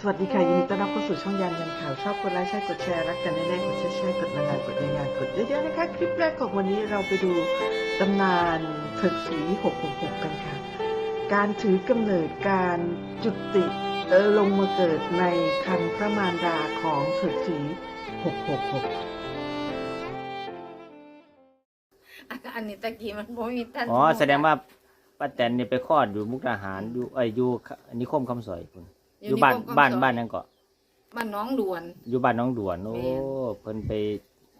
สวัสดีค่ะ ยินดีต้อนรับเข้าสู่ช่องยานยันข่าว ชอบกดไลค์ใช่กดแชร์ รักกันแน่ๆกดแชร์แชร์กดนานๆกดในงานกดเยอะๆนะคะ คลิปแรกของวันนี้เราไปดูตำนานเถิกสี666 กันค่ะ การถือกำเนิดการจุติเออลงมาเกิดในคันพระมารดาของเถิกสี666อันนี้ตะกี้มันบ่มีท่านอ๋อแสดงว่าป้าแตนเนี่ยไปคลอดอยู่มุกดาหารอยู่ไอยอยู่นิคมคำสอยคุณ อยู่บ้านใคมบ้านคำสอบ้านนั่นก็บ้านหน้องด่วน อยู่บ้านน้องด่วนโอ้แม่นเพิ่นไป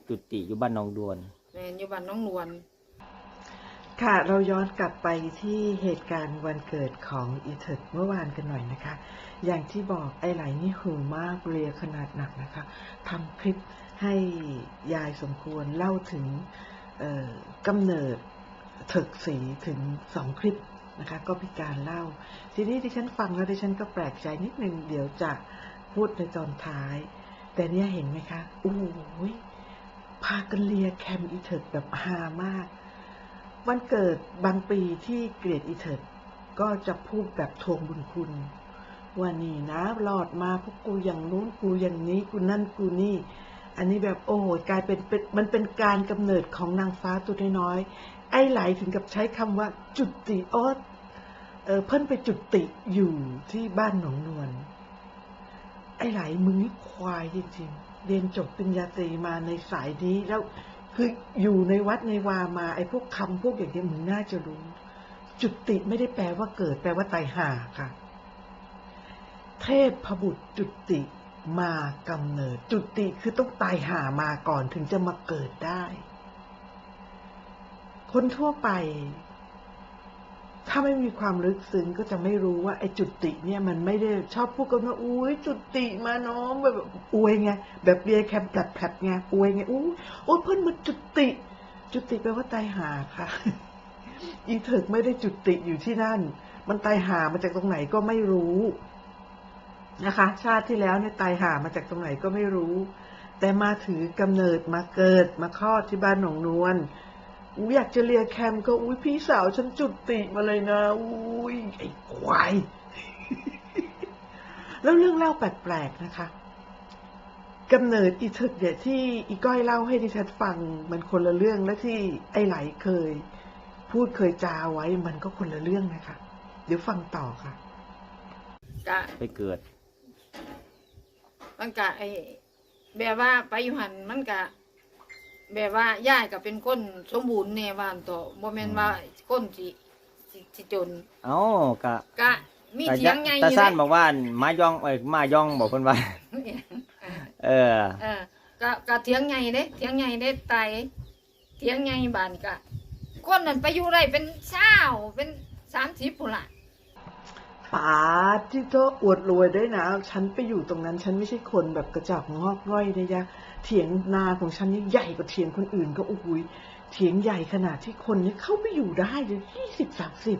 จุติอยู่บ้านน้องด่วนแม่นอยู่บ้านหน้องด่วน ค่ะเราย้อนกลับไปที่เหตุการณ์วันเกิดของอีเทิร์ดเมื่อวานกันหน่อยนะคะ อย่างที่บอกไอ้ไหลนี่หือมากเรียขนาดหนักนะคะทำคลิปให้ยายสมควรเล่าถึงเอ่อกำเนิดเถิกสีถึงสองคลิป นะคะ ก็มีการเล่า ทีนี้ที่ฉันฟังแล้วดิฉันก็แปลกใจนิดนึงเดี๋ยวจะพูดในตอนท้าย แต่เนี่ยเห็นไหมคะโอ้โหพากันเลียแคมอีเทิร์ดแบบฮามาก วันเกิดบางปีที่เกลียดอีเถิดก็จะพูดแบบทวงบุญคุณว่านี่นะรอดมาพวกกูอย่างนู้นกูอย่างนี้กูนั่นกูนี่ อันนี้แบบโอ้โหกลายเป็นเป็นมันเป็นการกำเนิดของนางฟ้าตัวน้อย ไอ้ไหลถึงกับใช้คำว่า จุติโออเออเพิ่นไปจุติอยู่ที่บ้านหนองนวลไอ้ไหลมึงนี่ควายจริงๆ เรียนจบปริญญาตรีมาในสายนี้แล้วคืออยู่ในวัดในวามาไอ้พวกคำพวกอย่างนี้มึงน่าจะรู้ จุติไม่ได้แปลว่าเกิด แปลว่าตายห่าค่ะ เทพพบุตรจุติมากำเนิด จุติคือต้องตายห่ามาก่อนถึงจะมาเกิดได้ คนทั่วไป ถ้าไม่มีความลึกซึ้งก็จะไม่รู้ว่าไอ้จุติเนี่ยมันไม่ได้ชอบพูดกันว่าอุ้ยจุติมาน้องแบบอวยไงแบบเบียแคมแผลบไงอวยไงอู้โอ้ยเพื่อนมันจุติ จุติแปลว่าตายหาค่ะอีเถิกไม่ได้จุติอยู่ที่นั่น มันตายหามาจากตรงไหนก็ไม่รู้นะคะ ชาติที่แล้วเนี่ยตายหามาจากตรงไหนก็ไม่รู้ แต่มาถือกำเนิดมาเกิดมาคลอดที่บ้านหนองนวล อุ๊ยอยากจะเลียแคมก็อุ้ยพี่สาวฉันจุติมาเลยนะอุ้ยไอ้ควายแล้วเรื่องเล่าแปลกๆนะคะกำเนิดอีเถิกเนี่ยที่อีก้อยเล่าให้ดิฉันฟังมันคนละเรื่องและที่ไอ้ไหลเคย พูดเคยจาไว้มันก็คนละเรื่องนะคะ เดี๋ยวฟังต่อค่ะกะไปเกิด มันกะไอ้แบบว่าไปอยู่หันมันกะ แบบว่าย่ายก็เป็นคนสมบูรณ์แน่ว่าอันต่อบ่แม่นว่าคนสิสิสิจนเอ้าก็กะมีแต่เถียงไงตาอยู่ซ่านเด้บอกว่าหมาย่องเอ้ยหมาย่องบอกเพิ่นว่า เออ เออก็ก็เถียงไงเด้เถียงไงเด้ตายเถียงไงบ้านกะคนนั้นไปอยู่ได้เป็นเช้าเป็น30พุ่นล่ะ ป๋าที่โตอวดรวยได้วยนะ ฉันไปอยู่ตรงนั้น ฉันไม่ใช่คนแบบกระจอกงอกง่อยนะยะ เถียงนาของฉันนี่ใหญ่กว่าเถียงคนอื่นก็โอ้โหยเถียงใหญ่ขนาดที่คนนี่เข้าไปอยู่ได้เลยยี่สิบสามสิบ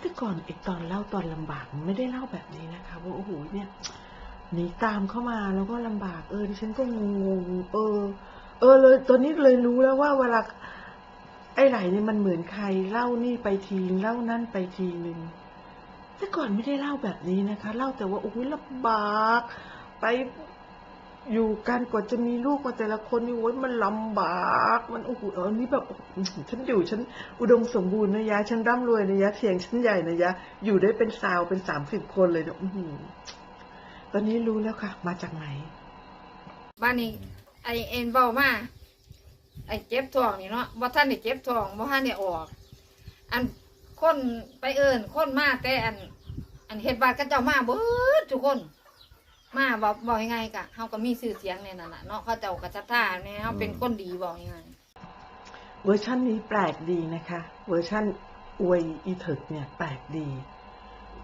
แต่ก่อนไอ้ตอนเล่าตอนลำบากไม่ได้เล่าแบบนี้นะคะว่าโอ้โหเนี่ยหนีตามเข้ามาแล้วก็ลำบากเออดิฉันก็งงเออ เออเลยตอนนี้เลยรู้แล้วว่าเวลาไอ้ไหลเนี่ยมันเหมือนใครเล่านี่ไปทีเล่านั่นไปทีหนึ่งแต่ก่อนไม่ได้เล่าแบบนี้นะคะ เล่าแต่ว่าโอ้โหลำบาก ไป อยู่กันกว่าจะมีลูกมาแต่ละคนนี่โอ้ยมันลำบากมันโอ้โหเออนี่แบบฉันอยู่ฉันอุดมสมบูรณ์นะยะฉันร่ำรวยนะยะเถียงฉันใหญ่นะยะอยู่ได้เป็นสาวเป็นสามสิบคนเลยนะตอนนี้รู้แล้วค่ะ มาจากไหน บ้านนี้ไอเอ็นเบามาไอเจ็บท้องนี่เนาะบ่ท่านได้เจ็บท้องบ่ท่านได้ออก อันคนไปเอิ้นคนมาแต่อัน อันเฮ็ดบาดก็เจ้ามาเบิดทุกคน มาบอกบอกยังไงกะเฮาก็มีชื่อเสียงในนั่นน่ะเนาะเขาเจ้าก็ศรัทธาแน่เฮาเป็นคนดีบอกยังไงเวอร์ชันนี้แปลกดีนะคะ เวอร์ชันอวยอีเถิกเนี่ยแปลกดี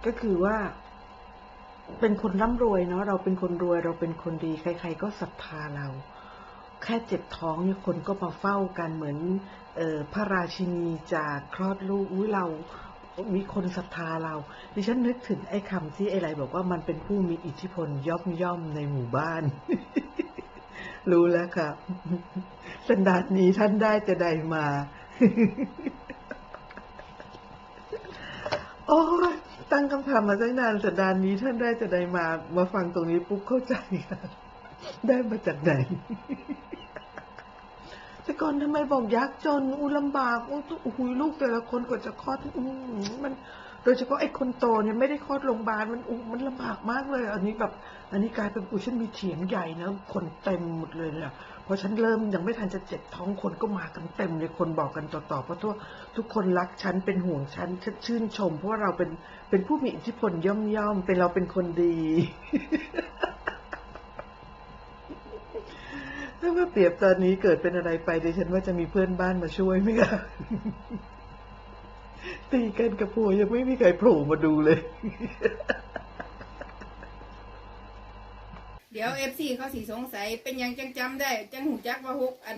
ก็คือว่า เป็นคนร่ำรวยเนาะเราเป็นคนรวยเราเป็นคนดี ใคร ๆ ก็ศรัทธาเรา แค่เจ็บท้องเนี่ยคนก็มาเฝ้ากันเหมือนออพระราชินีจากคลอดลูกอุ้ยเรา มีคนศรัทธาเรา ดิฉันนึกถึงไอ้คำที่ไอ้ไรบอกว่ามันเป็นผู้มีอิทธิพลย่อมย่อมๆในหมู่บ้าน รู้แล้วค่ะสันดานนี้ท่านได้จะใดมา โอ้ยตั้งคำถามมาตั้งนานสัปดาห์นี้ท่านได้จะได้มา มาฟังตรงนี้ปุ๊บเข้าใจค่ะได้มาจากไหน แต่ก่อนทำไมบอกยากจนอูลำบากอู้โอ้โหลูกแต่ละคนกว่าจะคลอดอู้มันโดยเฉพาะไอ้คนโตเนี่ยไม่ได้คลอดโรงพยาบาลมันอู้มันลำบากมากเลย อันนี้แบบ อันนี้กลายเป็นอูฉันมีเถียงใหญ่นะคนเต็มหมดเลยเนี่ยพอฉันเริ่มยังไม่ทันจะเจ็บท้องคนก็มากันเต็มเลยคนบอกกันต่อๆเพราะทั่วทุกคนรักฉันเป็นห่วงฉันชื่นชม เพราะว่าเราเป็นเป็นผู้มีอิทธิพลย่อมย่อมๆเป็นเราเป็นคนดี ถ้ามา เปรียบตอนนี้เกิดเป็นอะไรไปดิฉันว่าจะมีเพื่อนบ้านมาช่วยไหมคะตีกันกับผัวยังไม่มีใครโผล่มาดูเลย เดี๋ยวเอฟซีเขาสีสงสัยเป็นหยังจังจำได้ จังหูจักว่าหกอัน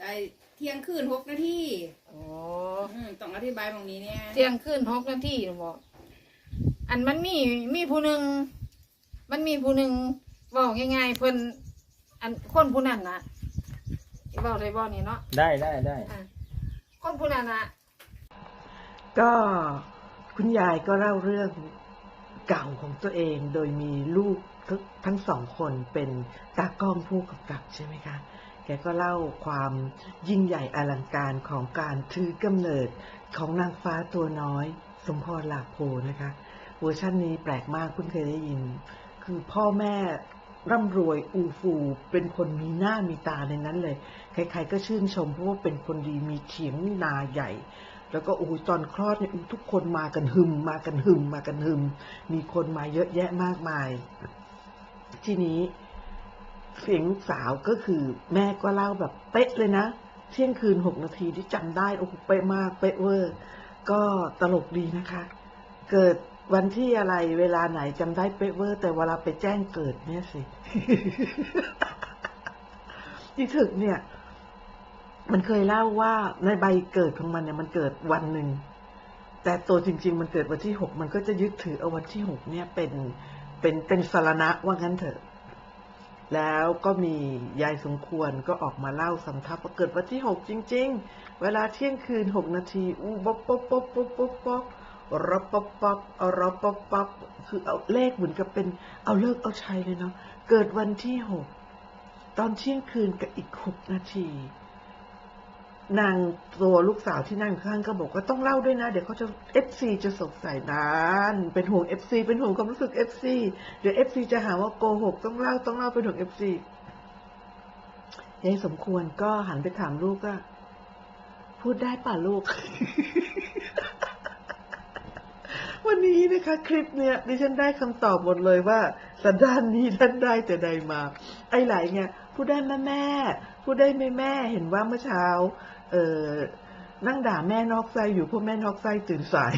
ไอเที่ยงคืนหกนาทีโอ้อืมต้องอธิบายตรงนี้เนี่ยเที่ยงคืนหกนาทีบอกอันมันมีมีผู้หนึ่งมันมีผู้หนึ่งบอกง่ายๆเพิ่น อันคนผู้นั้นนะบอกได้บอกนี่เนาะได้ได้ได้ อะคนผู้นั้นนะก็คุณยายก็เล่าเรื่องเก่าของตัวเองโดยมีลูกทั้งทั้งสองคนเป็นตากล้องผู้กำกับใช่ไหมคะ แกก็เล่าความยิ่งใหญ่อลังการของการถือกำเนิดของนางฟ้าตัวน้อย สมพรหลาโพนะคะ เวอร์ชันนี้แปลกมากเพิ่งเคยได้ยิน คือพ่อแม่ ร่ำรวยอูฟูเป็นคนมีหน้ามีตาในนั้นเลย ใครๆก็ชื่นชมเพราะว่าเป็นคนดีมีเถียงนาใหญ่ แล้วก็โอ้ตอนคลอดเนี่ยทุกคนมากันหึม มากันหึม มากันหึม มีคนมาเยอะแยะมากมาย ทีนี้เสียงสาวก็คือแม่ก็เล่าแบบเป๊ะเลยนะเที่ยงคืนหกนาทีที่จำได้โอ้โหเป๊ะมากเป๊ะเวอร์ ก็ตลกดีนะคะ เกิด วันที่อะไรเวลาไหนจำได้เป๊ะเวอร์ แต่เวลาไปแจ้งเกิดเนี่ยสิที่ถึกเนี่ย มันเคยเล่าว่าในใบเกิดของมันเนี่ย มันเกิดวันหนึ่ง แต่ตัวจริง ๆ มันเกิดวันที่หกมันก็จะยึดถือเอาวันที่หกเนี่ยเป็นเป็นเป็นสารณะว่างั้นเถอะ แล้วก็มียายสมควรก็ออกมาเล่าสำทับว่าเกิดวันที่หกจริง ๆ เวลาเที่ยงคืนหกนาทีอู้บ๊อบบ๊อบบ๊อบบ๊อบบ๊อบบ๊อบ รับป๊อบป๊อบเอารับป๊อบป๊อบคือเอาเลขเหมือนกับเป็นเอาเลิกเอาชัยเลยเนาะเกิดวันที่หกตอนเที่ยงคืนกับอีกหกนาที นางตัวลูกสาวที่นั่งข้างก็บอกว่าต้องเล่าด้วยนะ เดี๋ยวเขาจะเอฟซีจะสงสัยนานเป็นห่วงเอฟซีเป็นห่วงความรู้สึกเอฟซีเดี๋ยวเอฟซีจะหาว่าโกหกต้องเล่าต้องเล่าเป็นห่วงเอฟซียายสมควรก็หันไปถามลูกว่าพูดได้ป่ะลูก วันนี้นะคะคลิปเนี่ยดิฉันได้คำตอบหมดเลยว่าสันดานนี้ท่านได้แต่ใดมา ไอ้หลเนี่ยพูดได้แม่แม่พูดได้แม่แม่เห็นว่าเมื่อเช้า เออนั่งด่าแม่นอกไส้อยู่เพราะแม่นอกไส้ตื่นสาย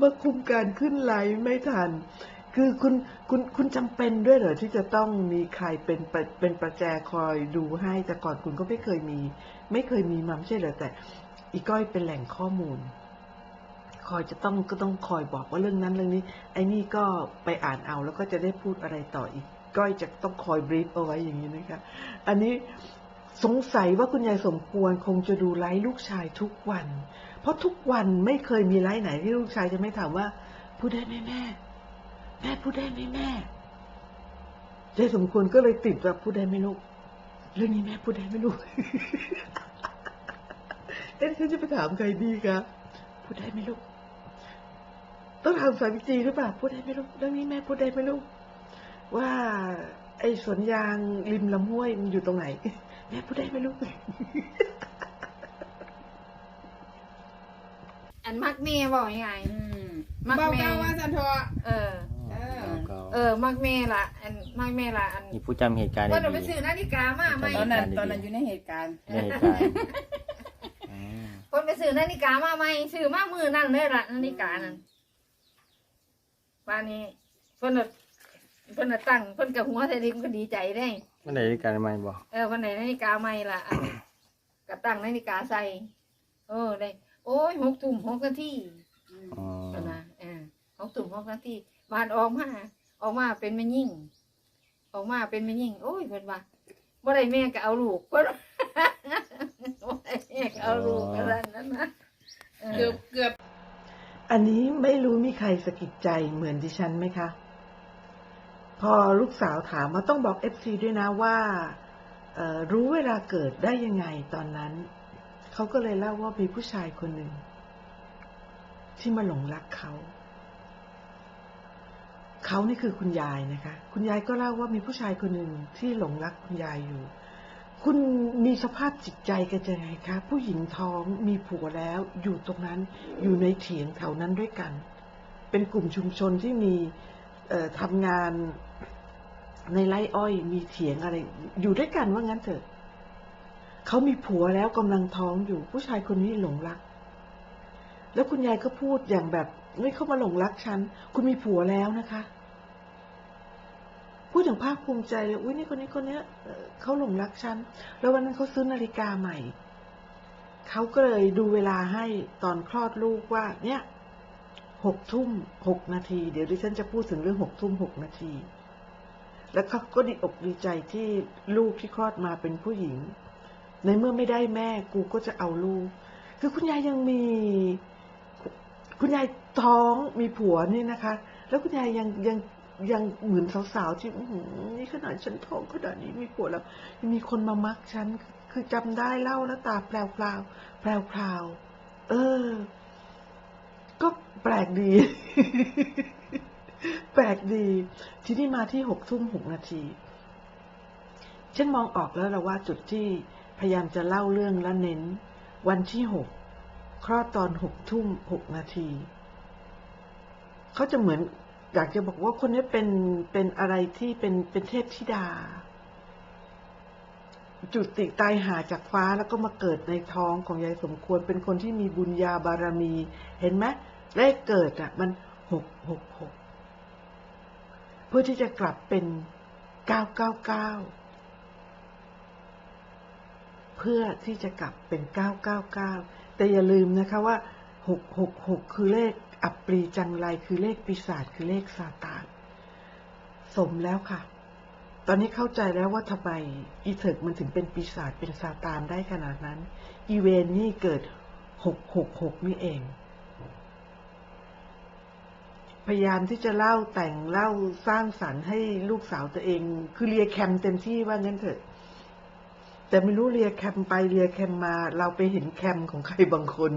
มาคุมการขึ้นไลฟ์ไม่ทัน คือคุณคุณคุณจำเป็นด้วยเหรอที่จะต้องมีใครเป็นประเป็นประแจคอยดูให้แต่ก่อนคุณก็ไม่เคยมี ไม่เคยมีมาไม่ใช่เหรอแต่ อีก้อยเป็นแหล่งข้อมูล คอยจะต้องก็ต้องคอยบอกว่าเรื่องนั้นเรื่องนี้ ไอ้นี่ก็ไปอ่านเอาแล้วก็จะได้พูดอะไรต่ออีก ก้อยจะต้องคอยบรีฟเอาไว้อย่างนี้นะคะ อันนี้สงสัยว่าคุณยายสมควรคงจะดูไลฟ์ลูกชายทุกวัน เพราะทุกวันไม่เคยมีไลฟ์ไหนที่ลูกชายจะไม่ถามว่า พูดได้ไหมแม่ แม่พูดได้ไหมแม่ยายสมควรก็เลยติดแบบพูดได้ไหมลูก เรื่องนี้แม่พูดได้ไหมลูก เอ๊ะฉันจะไปถามใครดีคะพูดได้ไหมลูก ต้องถามสาวิจีหรือเปล่าพูดได้ไหมลูกเรื่องนี้แม่พูดได้ไหมลูก ว่า ไอ้สวนยางริมลำห้วยมันอยู่ตรงไหน แม่พูดได้ไหมลูก อันมักเมียบอกยังไงอืมมักเบาแม่เกาว่าสันทอเออ เออเก่าเออ มักเมียละอันมักเมียละอันนี่ผู้จำเหตุการณ์ว่าได้เราไปดี ซื้อนาฬิกามาไหม ตอนนั้นตอนนั้นอยู่ในเหตุการณ์ ในเหตุการณ์อืม คนไปซื้อนาฬิกามาไหมซื้อมามือนั่นเลยละนาฬิกานั่นบ้านนี้เพิ่นน่ะเพิ่นน่ะตั้งเพิ่นกับหัวใส่ดิมก็ดีใจได้ มันได้เหตุการณ์ใหม่บ่เออวันไหนนาฬิกาใหม่ละอันก็ตั้งนาฬิกาใส่เออได้โอ้ยหกทุ่มหกนาทีอ๋อเออนะเออหกทุ่มหกนาทีบานออกมาออกมาเป็นแม่ยิ่ง ออกมาเป็นแม่ยิ่ง โอ้ยเพิ่นว่าบ่ได้แม่ก็เอาลูกเพิ่นบ่ได้แม่ก็ เอาลูกกันนั้นนะเเออเกือบเกือบอันนี้ไม่รู้มีใครสะกิดใจเหมือนดิฉันไหมคะ พอลูกสาวถามมาต้องบอกเอฟซีด้วยนะว่าเอ่อรู้เวลาเกิดได้ยังไงตอนนั้น เขาก็เลยเล่าว่ามีผู้ชายคนหนึ่ง ที่มาหลงรักเขา เขานี่คือคุณยายนะคะ คุณยายก็เล่าว่ามีผู้ชายคนหนึ่งที่หลงรักคุณยายอยู่ คุณมีสภาพจิตใจกันยังไงคะผู้หญิงท้องมีผัวแล้ว อยู่ตรงนั้นอยู่ในเถียงแถวนั้นด้วยกัน เป็นกลุ่มชุมชนที่มีทำงานในไร่อ้อยมีเถียงอะไร อยู่ด้วยกันว่างั้นเถอะเขามีผัวแล้วกำลังท้องอยู่ผู้ชายคนนี้หลงรัก แล้วคุณยายก็พูดอย่างแบบไม่เข้ามาหลงรักฉัน คุณมีผัวแล้วนะคะ พูดอย่างภาคภูมิใจเลยอุ้ยนี่คนนี้คนเนี้ยเอ่อเขาหลงรักฉัน แล้ววันนั้นเขาซื้อนาฬิกาใหม่ เขาก็เลยดูเวลาให้ตอนคลอดลูกว่า เนี่ยหกทุ่มหกนาที เดี๋ยวดิฉันจะพูดถึงเรื่องหกทุ่มหกนาที แล้วเขาก็ดีอกดีใจที่ลูกที่คลอดมาเป็นผู้หญิง ในเมื่อไม่ได้แม่กูก็จะเอาลูก คือคุณยายยังมี คุณยายท้องมีผัวนี่นะคะ แล้วคุณยายยังยัง ยังเหมือนสาวๆที่นี่ขนาดฉันท้องขนาดนี้มีผัวแล้วยังมีคนมามักฉัน คือจำได้เล่าแล้วตาแปลวๆแปลวๆเออ ก็แปลกดี แปลกดี ที่นี้มาที่หกทุ่มหกนาทีฉันมองออกแล้วละว่าจุดที่พยายามจะเล่าเรื่องและเน้น วันที่หกคลอดตอนหกทุ่มหกนาทีเขาจะเหมือน อยากจะบอกว่าคนนี้เป็นเป็นอะไรที่เป็นเป็นเทพธิดา จุติตายหาจากฟ้าแล้วก็มาเกิดในท้องของยายสมควร เป็นคนที่มีบุญญาบารมี เห็นไหมเลขเกิดอะ มันหกหกหกเพื่อที่จะกลับเป็นเก้าเก้าเก้าเพื่อที่จะกลับเป็นเก้าเก้าเก้าแต่อย่าลืมนะคะว่าหกหกหกคือเลข อัปรีจังไรคือเลขปีศาจคือเลขซาตานสมแล้วค่ะ ตอนนี้เข้าใจแล้วว่าทำไมอีเถิกมันถึงเป็นปีศาจเป็นซาตานได้ขนาดนั้น อีเวนนี่เกิดหกหกหกนี่เอง พยายามที่จะเล่าแต่งเล่าสร้างสรรค์ให้ลูกสาวตัวเอง คือเรียแคมเต็มที่ว่างั้นเถอะ แต่ไม่รู้เรียแคมไปเรียแคมมา เราไปเห็นแคมของใครบางคน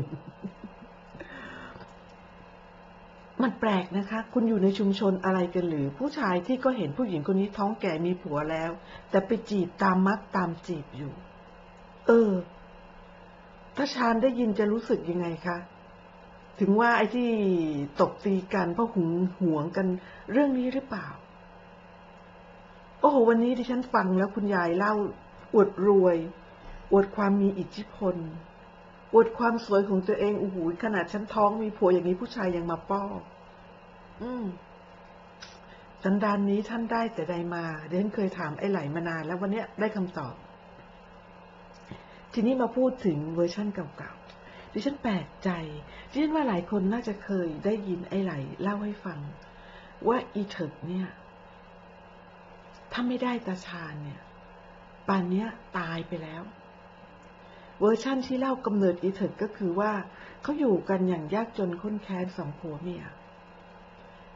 มันแปลกนะคะ คุณอยู่ในชุมชนอะไรกันหรือ ผู้ชายที่ก็เห็นผู้หญิงคนนี้ท้องแก่มีผัวแล้ว แต่ไปจีบตามมักตามจีบอยู่ เออ ถ้าชาญได้ยินจะรู้สึกยังไงคะ ถึงว่าไอ้ที่ตบตีกันเพราะหึงหวงกันเรื่องนี้หรือเปล่า โอ้โห วันนี้ที่ฉันฟังแล้วคุณยายเล่าอวดรวย อวดความมีอิทธิพล อวดความสวยของตัวเองโอ้โหขนาดฉันท้องมีผัวอย่างนี้ผู้ชายยังมาป้ออืมสันดานนี้ท่านได้แต่ใดมา เดนเคยถามไอ้ไหลมานานแล้ววันเนี้ยได้คำตอบ ทีนี้มาพูดถึงเวอร์ชั่นเก่าๆ ดิฉันแปลกใจ ดิฉันว่าหลายคนน่าจะเคยได้ยินไอ้ไหลเล่าให้ฟัง ว่าอีเถิกเนี่ย ถ้าไม่ได้ตาชาญเนี่ย ป่านเนี้ยตายไปแล้ว เวอร์ชั่นที่เล่ากำเนิดอีเถิกก็คือว่าเขาอยู่กันอย่างยากจนข้นแค้นสองผัวเมีย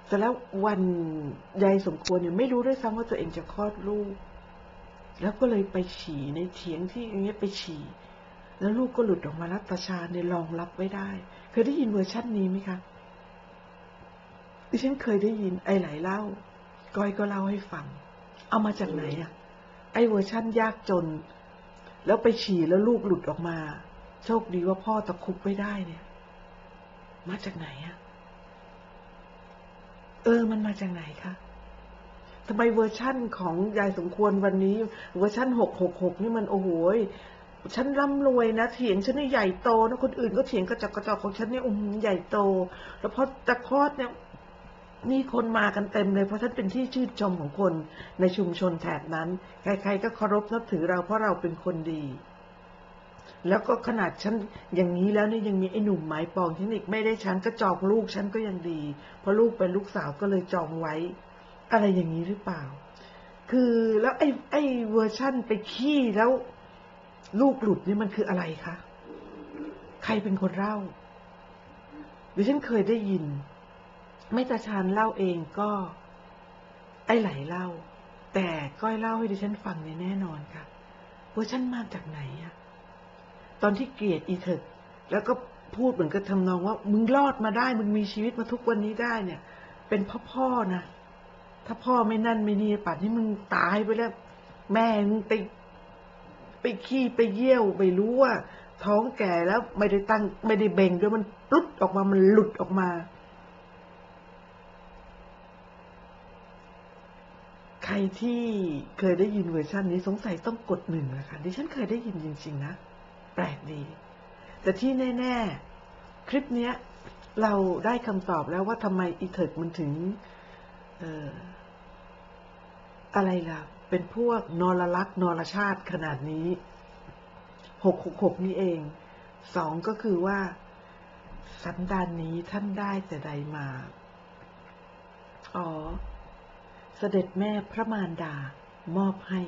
แต่แล้ววันยายสมควรเนี่ยไม่รู้ด้วยซ้ำว่าตัวเองจะคลอดลูก แล้วก็เลยไปฉี่ในเถียงที่อย่างเงี้ยไปฉี่ แล้วลูกก็หลุดออกมาแล้วตาชาเนี่ยรองรับไว้ได้ เคยได้ยินเวอร์ชันนี้ไหมคะดิฉันเคยได้ยินไอ้ไหลเล่าก้อยก็เล่าให้ฟัง เอามาจากไหนอะไอ้เวอร์ชั่นยากจน แล้วไปฉี่แล้วลูกหลุดออกมา โชคดีว่าพ่อตะคุบไว้ได้เนี่ย มาจากไหนอะเออ มันมาจากไหนคะทำไมเวอร์ชั่นของยายสมควรวันนี้ เวอร์ชั่นหกหกหกนี่มันโอ้โหฉันร่ำรวยนะเถียงฉันนี่ใหญ่โตนะคนอื่นก็เถียงกระจอกกระจอกของฉันเนี่ยอุ้ใหญ่โต แล้วพอตะคอดเนี่ย นี่คนมากันเต็มเลยเพราะฉันเป็นที่ชื่นชมของคนในชุมชนแถบนั้น ใครๆก็เคารพนับถือเราเพราะเราเป็นคนดี แล้วก็ขนาดฉันอย่างนี้แล้วเนี่ยยังมีไอ้หนุ่มหมายปองฉันอีกไม่ได้ฉันก็จองลูกฉันก็ยังดี เพราะลูกเป็นลูกสาวก็เลยจองไว้ อะไรอย่างนี้หรือเปล่า คือแล้วไอ้ไอ้เวอร์ชั่นไปขี้แล้ว ลูกหลุดนี่มันคืออะไรคะใครเป็นคนเล่าดิฉันเคยได้ยิน ไม่ตาชานเล่าเองก็ ไอ้ไหลเล่า แต่ก้อยเล่าให้ดิฉันฟังเนี่ยแน่นอนค่ะว่าฉันมาจากไหนอะตอนที่เกลียดอีเถิแล้วก็พูดเหมือนกับทำนองว่า มึงรอดมาได้ มึงมีชีวิตมาทุกวันนี้ได้เนี่ย เป็นเพ่อพ่อนะถ้าพ่อไม่นั่นไม่นี่ป่านนี้มึงตายไปแล้ว แม่มึงไปไปขี้ไปเยี่ยวไม่รู้ว่าท้องแก่แล้วไม่ได้ตั้งไม่ได้เบ่งด้วยมันปลุดออกมามันหลุดออกมา ใค รที่เคยได้ยินเวอร์ชันนี้สงสัยต้องกดหนึ่งนะคะดิฉันเคยได้ยินจริง ๆ นะ แปลกดี แต่ที่แน่ ๆ คลิปเนี้ยเราได้คำตอบแล้วว่าทำไมอีเถิดมันถึงอออะไรล่ะ เป็นพวกนรลักษ์นรชาติขนาดนี้หกหกหกนี่เอง สองก็คือว่าสันดานนี้ท่านได้แต่ใดมา อ๋อ เสด็จแม่พระมารดามอบให้